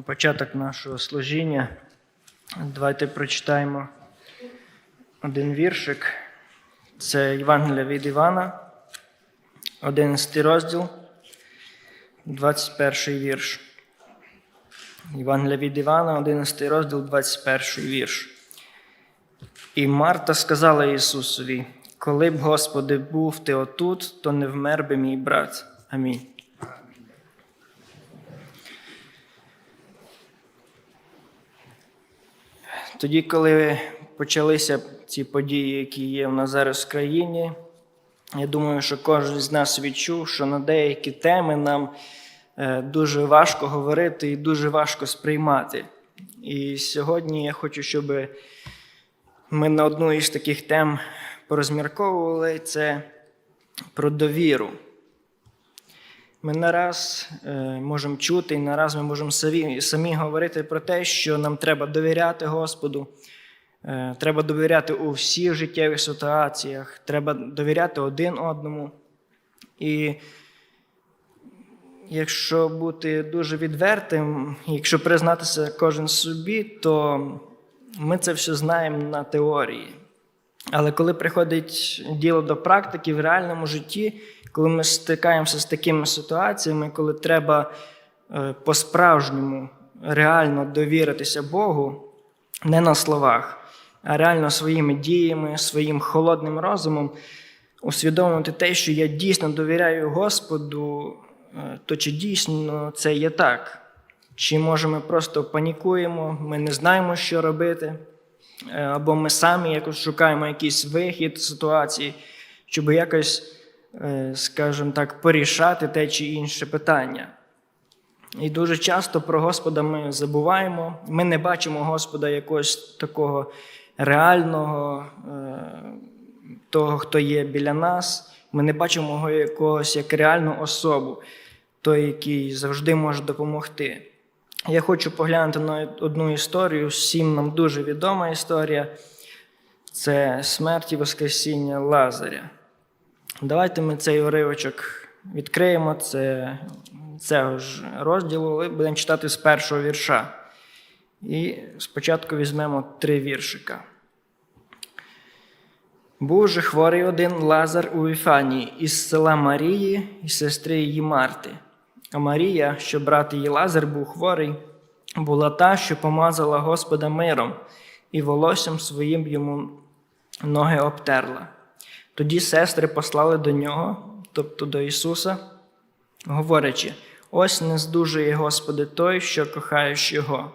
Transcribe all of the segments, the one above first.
на початок нашого служіння давайте прочитаємо один віршик. Це Євангелія від Івана, 11 розділ, 21 вірш. Євангелія від Івана, 11 розділ, 21 вірш. І Марта сказала Ісусові: Коли б, Господи, був ти отут, то не вмер би мій брат. Амінь. Тоді, коли почалися ці події, які є в нас зараз в країні, я думаю, що кожен з нас відчув, що на деякі теми нам е, дуже важко говорити і дуже важко сприймати. І сьогодні я хочу, щоб ми на одну із таких тем порозмірковували це про довіру. Ми нараз е, можемо чути, і нараз ми можемо самі, самі говорити про те, що нам треба довіряти Господу, е, треба довіряти у всіх життєвих ситуаціях, треба довіряти один одному. І якщо бути дуже відвертим, якщо признатися кожен собі, то ми це все знаємо на теорії. Але коли приходить діло до практики в реальному житті, коли ми стикаємося з такими ситуаціями, коли треба е, по-справжньому реально довіритися Богу, не на словах, а реально своїми діями, своїм холодним розумом, усвідомити те, що я дійсно довіряю Господу, е, то чи дійсно це є так? Чи може ми просто панікуємо, ми не знаємо, що робити, або ми самі якось шукаємо якийсь вихід ситуації, щоб якось, е, скажімо так, порішати те чи інше питання. І дуже часто про Господа ми забуваємо. Ми не бачимо Господа якогось такого реального, е, того, хто є біля нас. Ми не бачимо його якогось як реальну особу, той, який завжди може допомогти. Я хочу поглянути на одну історію. Всім нам дуже відома історія. Це смерть і Воскресіння Лазаря. Давайте ми цей уривочок відкриємо. Це цього ж розділу, і будемо читати з першого вірша. І спочатку візьмемо три віршика. Був же хворий один Лазар у Віфанії із села Марії і сестри її Марти. А Марія, що брат її Лазар був хворий, була та, що помазала Господа миром, і волоссям своїм йому ноги обтерла. Тоді сестри послали до нього, тобто до Ісуса, говорячи: ось не здужує Господи той, що кохаєш Його.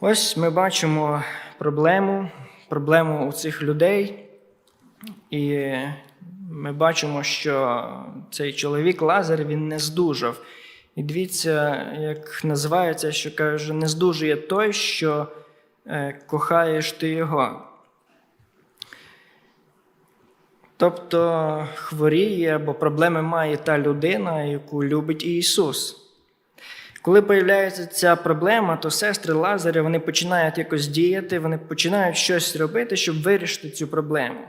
Ось ми бачимо проблему, проблему у цих людей, і ми бачимо, що цей чоловік Лазар він не здужав. І дивіться, як називається, що каже, не здужує той, що е, кохаєш ти його. Тобто хворіє або проблеми має та людина, яку любить Ісус. Коли появляється ця проблема, то сестри Лазаря вони починають якось діяти, вони починають щось робити, щоб вирішити цю проблему.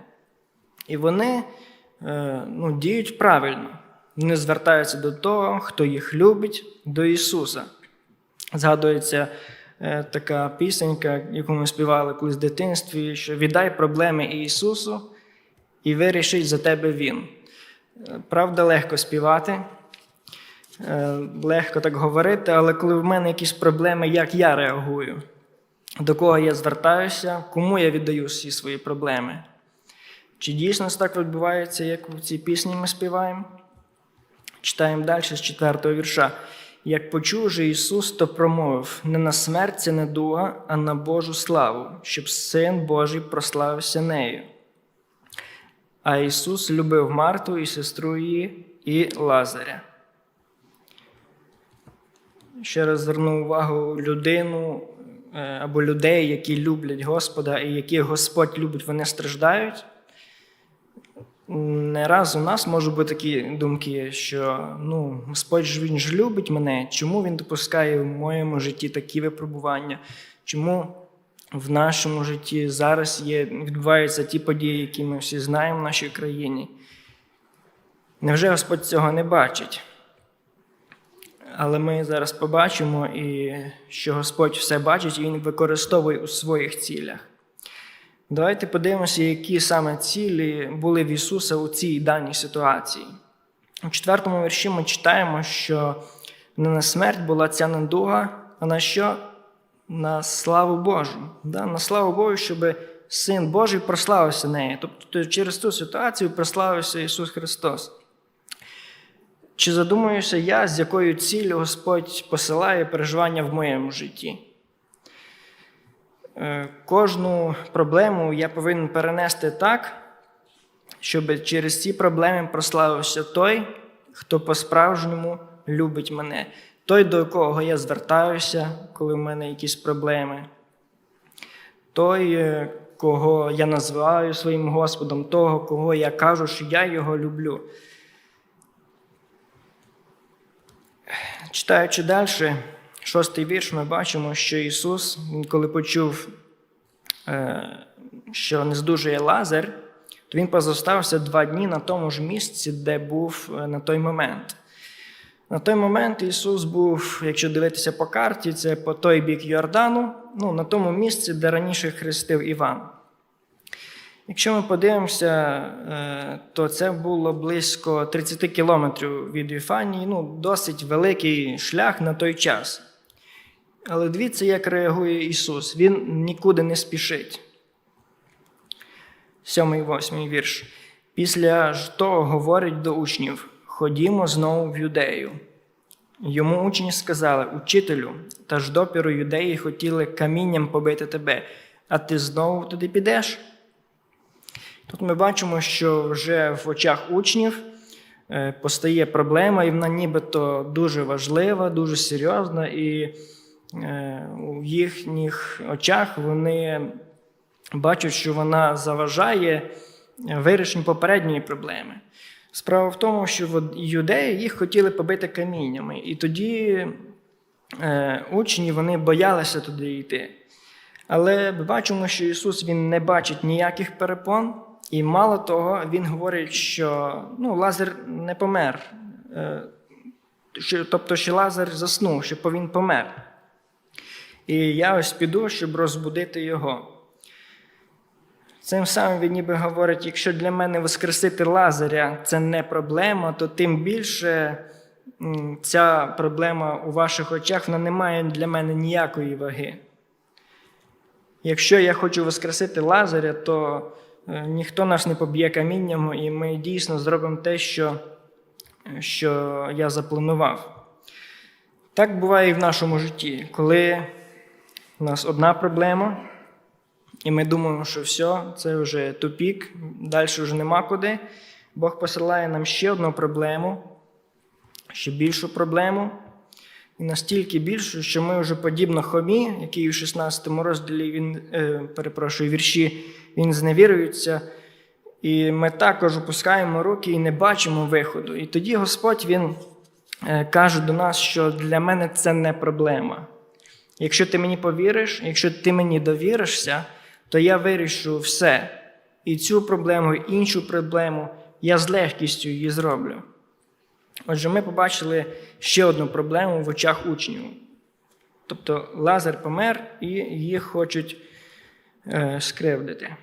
І вони ну, діють правильно. Вони звертаються до того, хто їх любить, до Ісуса. Згадується е, така пісенька, яку ми співали колись в дитинстві, що віддай проблеми Ісусу і вирішить за тебе Він. Е, Правда, легко співати, е, легко так говорити, але коли в мене якісь проблеми, як я реагую, до кого я звертаюся, кому я віддаю всі свої проблеми? Чи дійсно так відбувається, як в цій пісні ми співаємо? Читаємо далі з 4 вірша. Як почув же Ісус, то промовив: не на смерть це недуга, а на Божу славу, щоб Син Божий прославився нею. А Ісус любив Марту і сестру її, і Лазаря. Ще раз зверну увагу людину е, або людей, які люблять Господа і яких Господь любить, вони страждають. Не раз у нас можуть бути такі думки, що ну, Господь ж він ж любить мене, чому Він допускає в моєму житті такі випробування? Чому в нашому житті зараз є, відбуваються ті події, які ми всі знаємо в нашій країні? Невже Господь цього не бачить? Але ми зараз побачимо, і що Господь все бачить, і Він використовує у своїх цілях. Давайте подивимося, які саме цілі були в Ісуса у цій даній ситуації. У четвертому вірші ми читаємо, що не на смерть була ця недуга, а на що? На славу Божу. Да? На славу Божу, щоб Син Божий прославився нею. Тобто через ту ситуацію прославився Ісус Христос. Чи задумуюся я, з якою ціллю Господь посилає переживання в моєму житті? Е, Кожну проблему я повинен перенести так, щоб через ці проблеми прославився той, хто по-справжньому любить мене, той, до кого я звертаюся, коли в мене якісь проблеми, той, е, кого я називаю своїм Господом, того, кого я кажу, що я його люблю. Читаючи далі, шостий вірш, ми бачимо, що Ісус, коли почув, е, що не здужує Лазар, то Він позостався два дні на тому ж місці, де був е, на той момент. На той момент Ісус був, якщо дивитися по карті, це по той бік Йордану, ну, на тому місці, де раніше хрестив Іван. Якщо ми подивимося, е, то це було близько 30 кілометрів від Віфанії, ну, досить великий шлях на той час. Але дивіться, як реагує Ісус. Він нікуди не спішить. Сьомий восьмий вірш. Після ж того говорить до учнів: Ходімо знову в юдею. Йому учні сказали: Учителю, та ж допіру юдеї хотіли камінням побити тебе, а ти знову туди підеш? Тут ми бачимо, що вже в очах учнів е, постає проблема, і вона нібито дуже важлива, дуже серйозна, і у їхніх очах вони бачать, що вона заважає вирішенню попередньої проблеми. Справа в тому, що юдеї їх хотіли побити каміннями, і тоді е, учні вони боялися туди йти. Але ми бачимо, що Ісус Він не бачить ніяких перепон, і мало того, Він говорить, що ну, Лазар не помер. Е, що, тобто, що Лазар заснув, що він помер. І я ось піду, щоб розбудити його. Цим самим він ніби говорить: якщо для мене воскресити Лазаря це не проблема, то тим більше ця проблема у ваших очах вона не має для мене ніякої ваги. Якщо я хочу воскресити Лазаря, то е, ніхто нас не поб'є камінням, і ми дійсно зробимо те, що, що я запланував. Так буває і в нашому житті, коли у нас одна проблема, і ми думаємо, що все, це вже тупік, далі вже нема куди. Бог посилає нам ще одну проблему, ще більшу проблему. І настільки більшу, що ми вже подібно Хомі, який у 16 розділі він, е, перепрошую, вірші, він зневірується. І ми також опускаємо руки і не бачимо виходу. І тоді Господь Він е, каже до нас, що для мене це не проблема. Якщо ти мені повіриш, якщо ти мені довіришся, то я вирішу все. І цю проблему, і іншу проблему я з легкістю її зроблю. Отже, ми побачили ще одну проблему в очах учнів. Тобто Лазар помер і їх хочуть е, скривдити.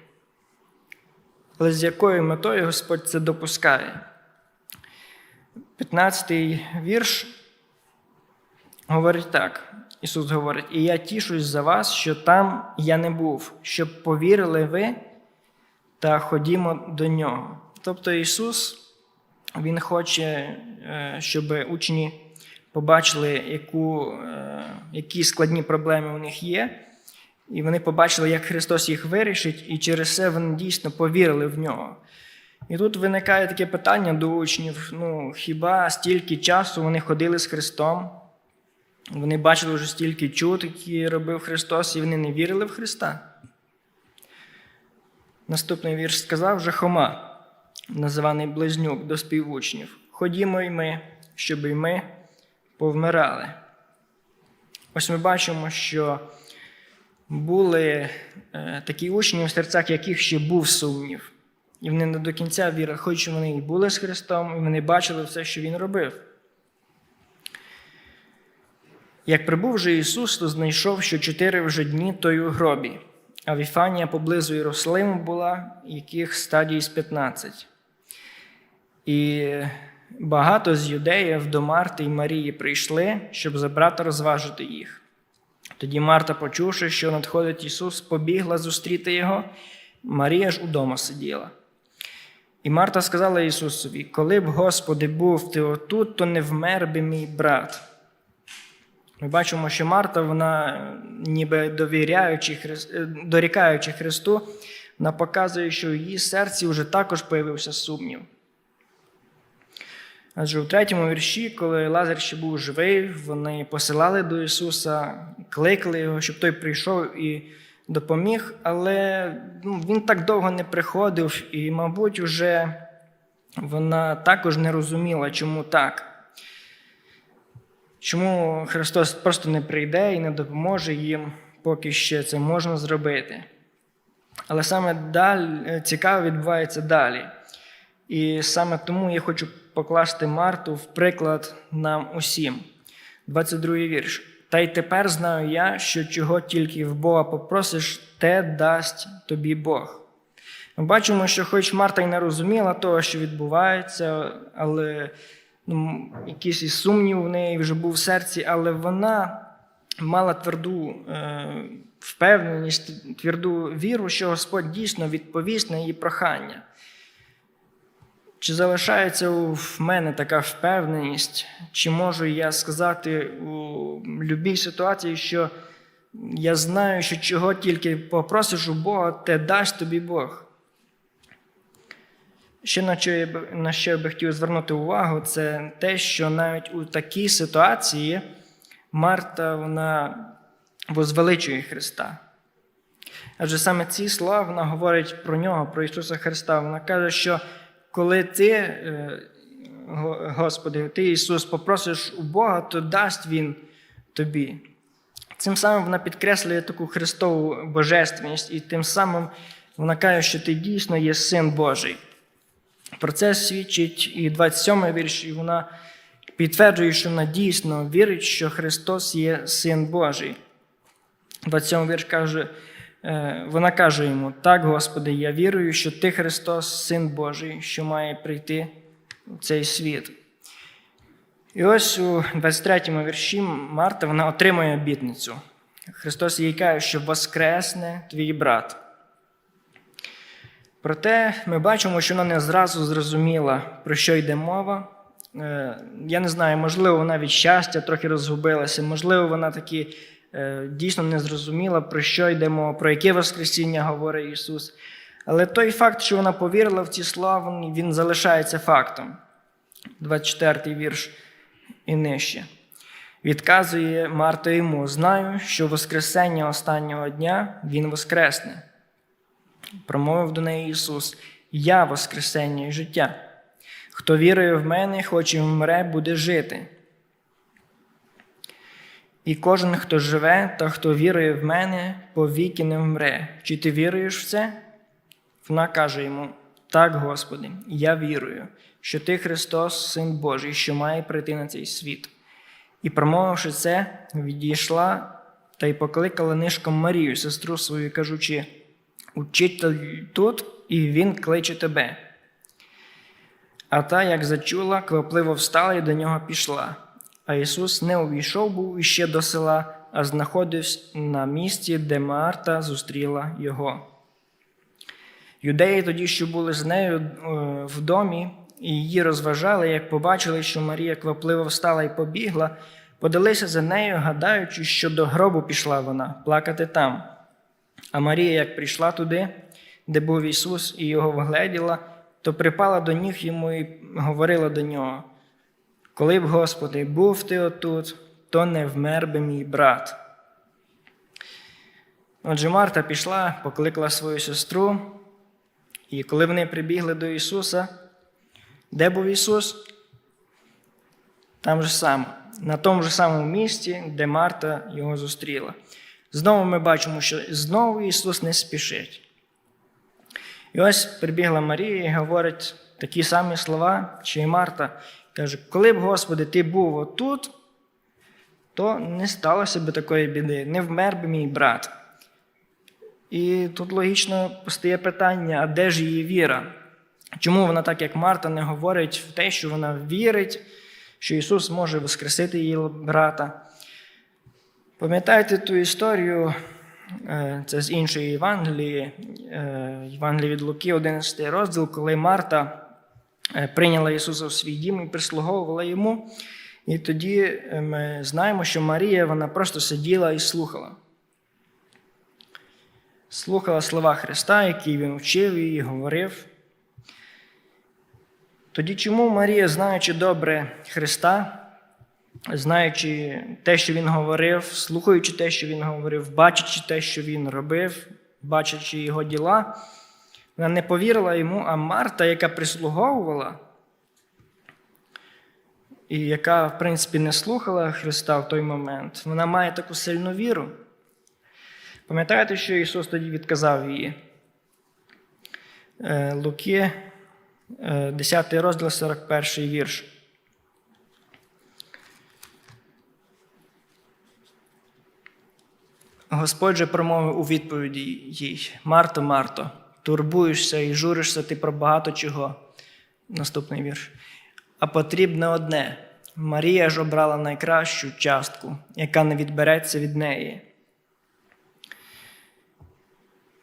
Але з якою метою Господь це допускає? 15-й вірш говорить так. Ісус говорить: І я тішусь за вас, що там я не був, щоб повірили ви та ходімо до нього. Тобто Ісус, Він хоче, е, щоб учні побачили, яку, е, які складні проблеми у них є, і вони побачили, як Христос їх вирішить, і через це вони дійсно повірили в нього. І тут виникає таке питання до учнів: ну, хіба стільки часу вони ходили з Христом? Вони бачили вже стільки чуд, які робив Христос, і вони не вірили в Христа. Наступний вірш сказав вже Хома, називаний Близнюк до співучнів. Ходімо й ми, щоб і ми повмирали. Ось ми бачимо, що були е, такі учні, у серцях яких ще був сумнів. І вони не до кінця вірили, хоч вони і були з Христом, і вони бачили все, що Він робив. Як прибув же Ісус, то знайшов, що чотири вже дні той у гробі, а Віфанія поблизу Єрусалиму була, яких стадій з 15. І багато з юдеїв до Марти і Марії прийшли, щоб забрати розважити їх. Тоді Марта, почувши, що надходить Ісус, побігла зустріти Його, Марія ж удома сиділа. І Марта сказала Ісусові: Коли б, Господи, був ти отут, то не вмер би мій брат. Ми бачимо, що Марта, вона, ніби довіряючи, е, дорікаючи Христу, вона показує, що в її серці вже також появився сумнів. Адже у третьому вірші, коли Лазар ще був живий, вони посилали до Ісуса, кликали його, щоб той прийшов і допоміг, але ну, він так довго не приходив, і, мабуть, вже вона також не розуміла, чому так. Чому Христос просто не прийде і не допоможе їм, поки ще це можна зробити. Але саме далі, цікаво відбувається далі. І саме тому я хочу покласти Марту в приклад нам усім. 22 вірш. Та й тепер знаю я, що чого тільки в Бога попросиш, те дасть тобі Бог. Ми бачимо, що хоч Марта й не розуміла того, що відбувається, але ну, якийсь і сумнів в неї вже був в серці, але вона мала тверду е, впевненість, тверду віру, що Господь дійсно відповість на її прохання. Чи залишається в мене така впевненість, чи можу я сказати у будь-якій ситуації, що я знаю, що чого тільки попросиш у Бога, те дасть тобі Бог. Ще на що я би, хотів звернути увагу, це те, що навіть у такій ситуації Марта вона возвеличує Христа. Адже саме ці слова вона говорить про нього, про Ісуса Христа. Вона каже, що коли ти, е, Господи, ти Ісус попросиш у Бога, то дасть Він тобі. Цим самим вона підкреслює таку Христову божественність, і тим самим вона каже, що ти дійсно є син Божий. Про це свідчить і 27 вірш, і вона підтверджує, що вона дійсно вірить, що Христос є син Божий. 27 вірш каже, е, вона каже йому: Так, Господи, я вірую, що Ти Христос, Син Божий, що має прийти в цей світ. І ось у 23 вірші Марта вона отримує обітницю. Христос їй каже, що воскресне твій брат. Проте ми бачимо, що вона не зразу зрозуміла, про що йде мова. Е, Я не знаю, можливо, вона від щастя трохи розгубилася, можливо, вона таки е, дійсно не зрозуміла, про що йде мова, про яке Воскресіння говорить Ісус. Але той факт, що вона повірила в ці слова, він- залишається фактом. 24 вірш і нижче. Відказує Марта йому: Знаю, що Воскресення останнього дня Він воскресне. Промовив до неї Ісус: Я Воскресення і життя. Хто вірує в мене, хоч і вмре, буде жити. І кожен, хто живе та хто вірує в мене, повіки не вмре. Чи ти віруєш в це? Вона каже йому: Так, Господи, я вірую, що Ти Христос, Син Божий, що має прийти на цей світ. І, промовивши це, відійшла та й покликала нишком Марію, сестру свою, кажучи: Учитель тут, і він кличе тебе. А та, як зачула, квапливо встала і до нього пішла. А Ісус не увійшов був іще до села, а знаходився на місці, де Марта зустріла його. Юдеї тоді, що були з нею е, в домі, і її розважали, як побачили, що Марія квапливо встала і побігла, подалися за нею, гадаючи, що до гробу пішла вона плакати там. А Марія, як прийшла туди, де був Ісус, і його вгледіла, то припала до ніг йому і говорила до нього: Коли б, Господи, був ти отут, то не вмер би мій брат. Отже, Марта пішла, покликала свою сестру, і коли вони прибігли до Ісуса, де був Ісус? Там же саме, на тому ж самому місці, де Марта його зустріла. Знову ми бачимо, що знову Ісус не спішить. І ось прибігла Марія і говорить такі самі слова, що й Марта. Каже: Коли б, Господи, ти був отут, то не сталося би такої біди, не вмер би мій брат. І тут логічно постає питання: а де ж її віра? Чому вона, так як Марта, не говорить в те, що вона вірить, що Ісус може воскресити її брата? Пам'ятаєте ту історію, е, це з іншої Євангелії, е, Євангелії від Луки, 11 розділ, коли Марта е, прийняла Ісуса в свій дім і прислуговувала йому. І тоді ми знаємо, що Марія вона просто сиділа і слухала. Слухала слова Христа, які Він вчив і говорив. Тоді чому Марія, знаючи добре Христа, знаючи те, що Він говорив, слухаючи те, що Він говорив, бачачи те, що Він робив, бачачи його діла, вона не повірила йому, а Марта, яка прислуговувала, і яка, в принципі, не слухала Христа в той момент, вона має таку сильну віру. Пам'ятаєте, що Ісус тоді відказав її? Е, Луки, е, 10 розділ, 41 вірш. Господь же промовив у відповіді їй: Марто, Марто, турбуєшся і журишся ти про багато чого. Наступний вірш. А потрібне одне. Марія ж обрала найкращу частку, яка не відбереться від неї.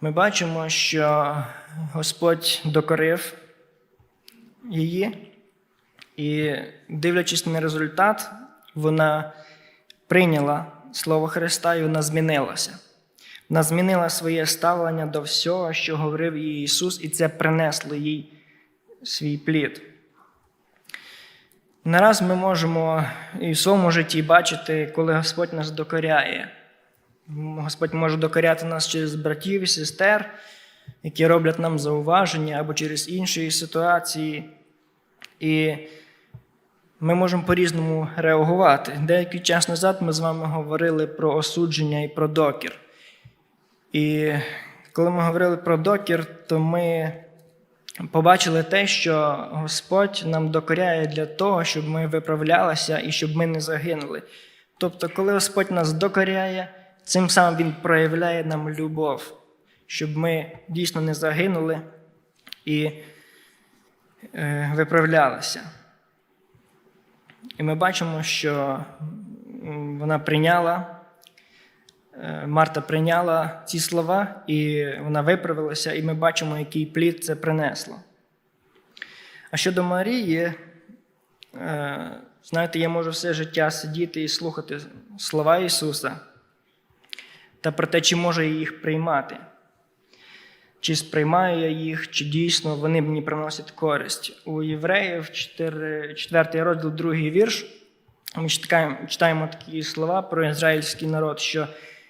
Ми бачимо, що Господь докорив її, і, дивлячись на результат, вона прийняла Слово Христа і вона змінилася. Вона змінила своє ставлення до всього, що говорив їй Ісус, і це принесло їй свій плід. Нараз ми можемо і в своєму житті бачити, коли Господь нас докоряє. Господь може докоряти нас через братів і сестер, які роблять нам зауваження або через інші ситуації. І ми можемо по-різному реагувати. Деякий час назад ми з вами говорили про осудження і про докір. І коли ми говорили про докір, то ми побачили те, що Господь нам докоряє для того, щоб ми виправлялися і щоб ми не загинули. Тобто, коли Господь нас докоряє, цим самим Він проявляє нам любов, щоб ми дійсно не загинули і е, виправлялися. І ми бачимо, що вона прийняла, е, Марта прийняла ці слова, і вона виправилася, і ми бачимо, який плід це принесло. А щодо Марії, е, знаєте, я можу все життя сидіти і слухати слова Ісуса та про те, чи можу я їх приймати. Чи сприймаю я їх, чи дійсно вони мені приносять користь. У євреїв 4, 4 розділ, 2 вірш. Ми читаємо, читаємо такі слова про ізраїльський народ, що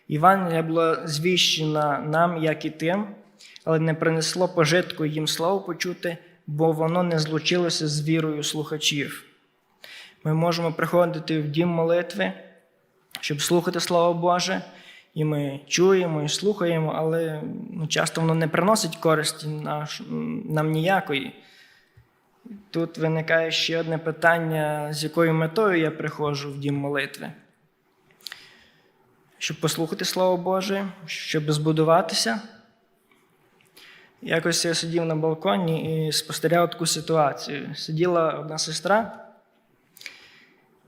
Євангелія була звіщена нам, як і тим, але не принесло пожитку їм слово почути, бо воно не злучилося з вірою слухачів. Ми можемо приходити в дім молитви, щоб слухати Слово Боже. І ми чуємо і слухаємо, але ну, часто воно не приносить користі наш, нам ніякої. Тут виникає ще одне питання, з якою метою я приходжу в дім молитви. Щоб послухати Слово Боже, щоб збудуватися. Якось я сидів на балконі і спостерігав таку ситуацію. Сиділа одна сестра.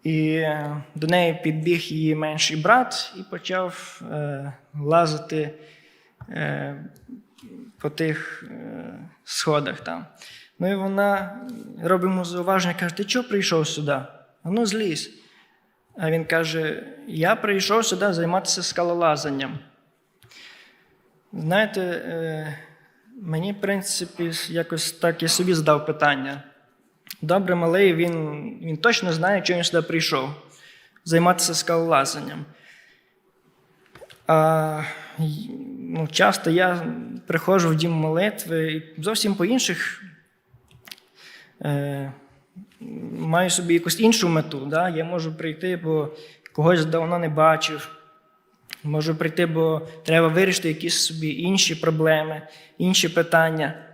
І до неї підбіг її менший брат і почав е, лазити е, по тих е, сходах там. Ну і вона робить йому зауваження, каже: Ти чого прийшов сюди? Ну злізь. А він каже: Я прийшов сюди займатися скалолазанням. Знаєте, е, мені, в принципі, якось так я собі задав питання. Добре, малий, він він точно знає, чого він сюди прийшов займатися скалолазанням. А, ну, Часто я приходжу в дім молитви і зовсім по інших е, маю собі якусь іншу мету. Да? Я можу прийти, бо когось давно не бачив. Можу прийти, бо треба вирішити якісь собі інші проблеми, інші питання.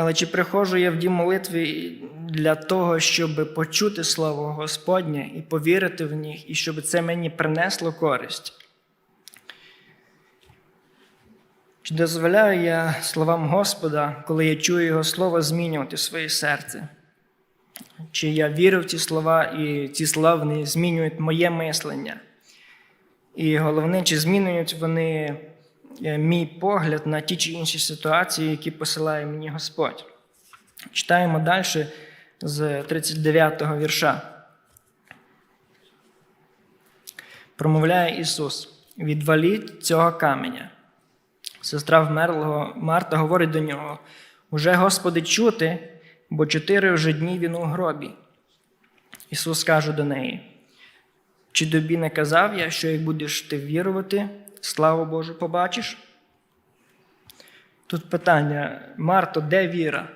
Але чи приходжу я в дім молитви для того, щоб почути Слово Господнє і повірити в них, і щоб це мені принесло користь. Чи дозволяю я словам Господа, коли я чую Його слово, змінювати своє серце? Чи я вірю в ці слова, і ці слова вони змінюють моє мислення? І головне, чи змінюють вони мій погляд на ті чи інші ситуації, які посилає мені Господь? Читаємо далі з 39 го вірша. Промовляє Ісус: відваліть цього каменя. Сестра вмерлого Марта говорить до нього: Уже, Господи, чути, бо чотири вже дні він у гробі. Ісус каже до неї: Чи тобі не казав я, що як будеш ти вірувати, славу Божу побачиш? Тут питання: Марто, де віра?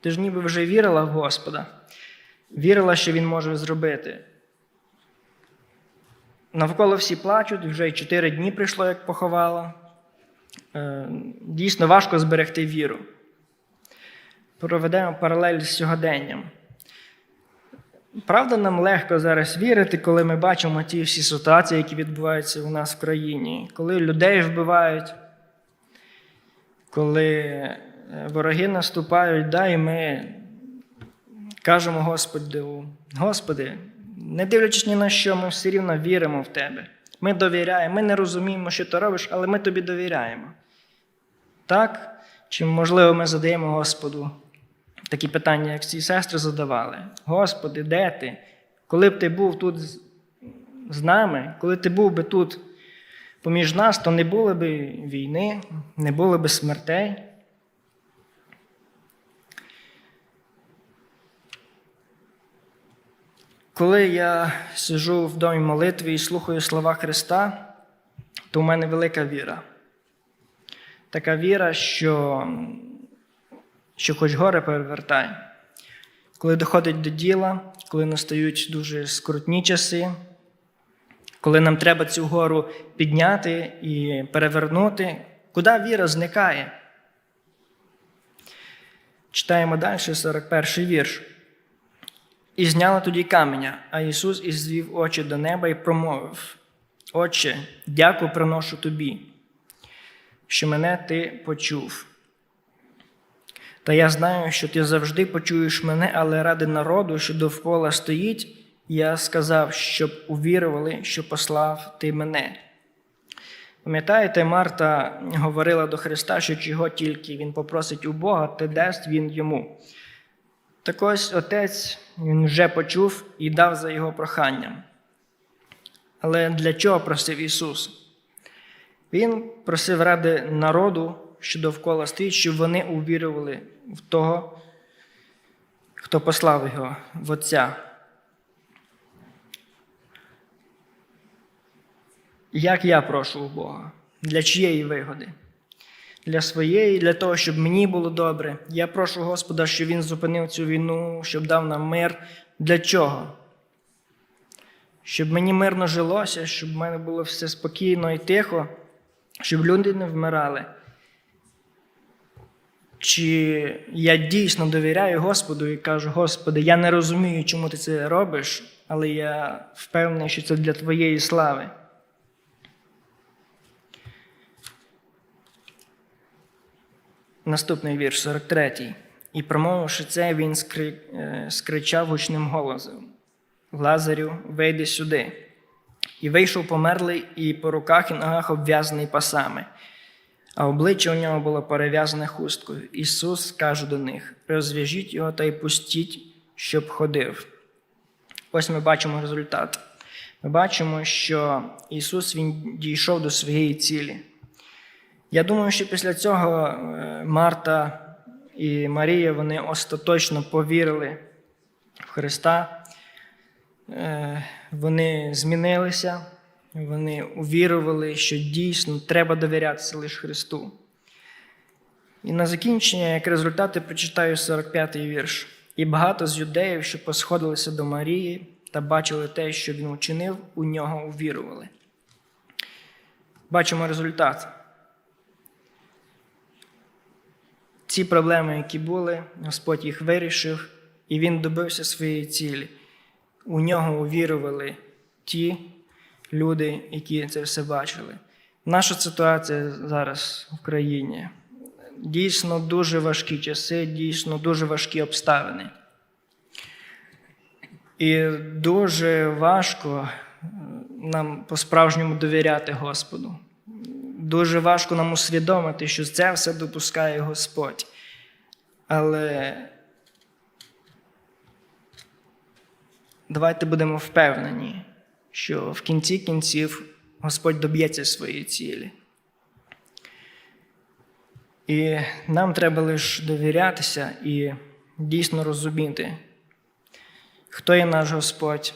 Ти ж ніби вже вірила в Господа, вірила, що Він може зробити. Навколо всі плачуть, вже й чотири дні прийшло, як поховала. Е, Дійсно важко зберегти віру. Проведемо паралель з сьогоденням. Правда, нам легко зараз вірити, коли ми бачимо ті всі ситуації, які відбуваються у нас в країні, коли людей вбивають, коли е, вороги наступають, да, і ми кажемо Господу, Господи, не дивлячись ні на що, ми все рівно віримо в Тебе. Ми довіряємо, ми не розуміємо, що ти робиш, але ми тобі довіряємо. Так? Чи, можливо, ми задаємо Господу такі питання, як ці сестри задавали: Господи, де ти? Коли б ти був тут з- нами, коли ти був би тут поміж нас, то не було б війни, не було б смертей. Коли я сижу в домі молитви і слухаю слова Христа, то в мене велика віра. Така віра, що, що хоч горе перевертає. Коли доходить до діла, коли настають дуже скрутні часи, коли нам треба цю гору підняти і перевернути, куди віра зникає? Читаємо далі 41 вірш. І зняла тоді каменя, а Ісус і звів очі до неба і промовив: Отче, дяку приношу тобі, що мене ти почув. Та я знаю, що ти завжди почуєш мене, але ради народу, що довкола стоїть, я сказав, щоб увірували, що послав ти мене. Пам'ятаєте, Марта говорила до Христа, що чого тільки Він попросить у Бога, те дасть Він йому. Так ось отець він вже почув і дав за його проханням. Але для чого просив Ісус? Він просив ради народу, що довкола стоїть, щоб вони увірували в того, хто послав його, в Отця. Як я прошу у Бога? Для чиєї вигоди? Для своєї, для того, щоб мені було добре. Я прошу Господа, щоб Він зупинив цю війну, щоб дав нам мир. Для чого? Щоб мені мирно жилося, щоб в мене було все спокійно і тихо, щоб люди не вмирали. Чи я дійсно довіряю Господу і кажу, Господи, я не розумію, чому ти це робиш, але я впевнений, що це для Твоєї слави. Наступний вірш, 43. І промовивши це, він е, скричав гучним голосом: Лазарю, вийди сюди. І вийшов померлий, і по руках і ногах обв'язаний пасами, а обличчя у нього було перев'язане хусткою. Ісус каже до них: розв'яжіть його та й пустіть, щоб ходив. Ось ми бачимо результат. Ми бачимо, що Ісус Він дійшов до своєї цілі. Я думаю, що після цього е, Марта і Марія вони остаточно повірили в Христа. Е, Вони змінилися, вони увірували, що дійсно треба довірятися лише Христу. І на закінчення, як результат, я прочитаю 45-й вірш. І багато з юдеїв, що посходилися до Марії та бачили те, що він учинив, у нього увірували. Бачимо результат. всі проблеми, які були, Господь їх вирішив, і Він добився своєї цілі. У нього увірували ті люди, які це все бачили. Наша ситуація зараз в країні дійсно дуже важкі часи, дійсно дуже важкі обставини. І дуже важко е, нам по-справжньому довіряти Господу. Дуже важко нам усвідомити, що це все допускає Господь. Але давайте будемо впевнені, що в кінці кінців Господь доб'ється своєї цілі. І нам треба лише довірятися і дійсно розуміти, хто є наш Господь,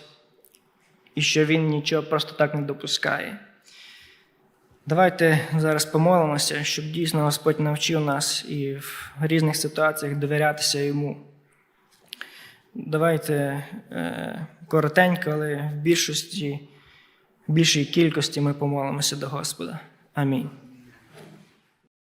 і що Він нічого просто так не допускає. Давайте зараз помолимося, щоб дійсно Господь навчив нас і в різних ситуаціях довірятися йому. Давайте е, коротенько, але в більшості, в більшій кількості ми помолимося до Господа. Амінь.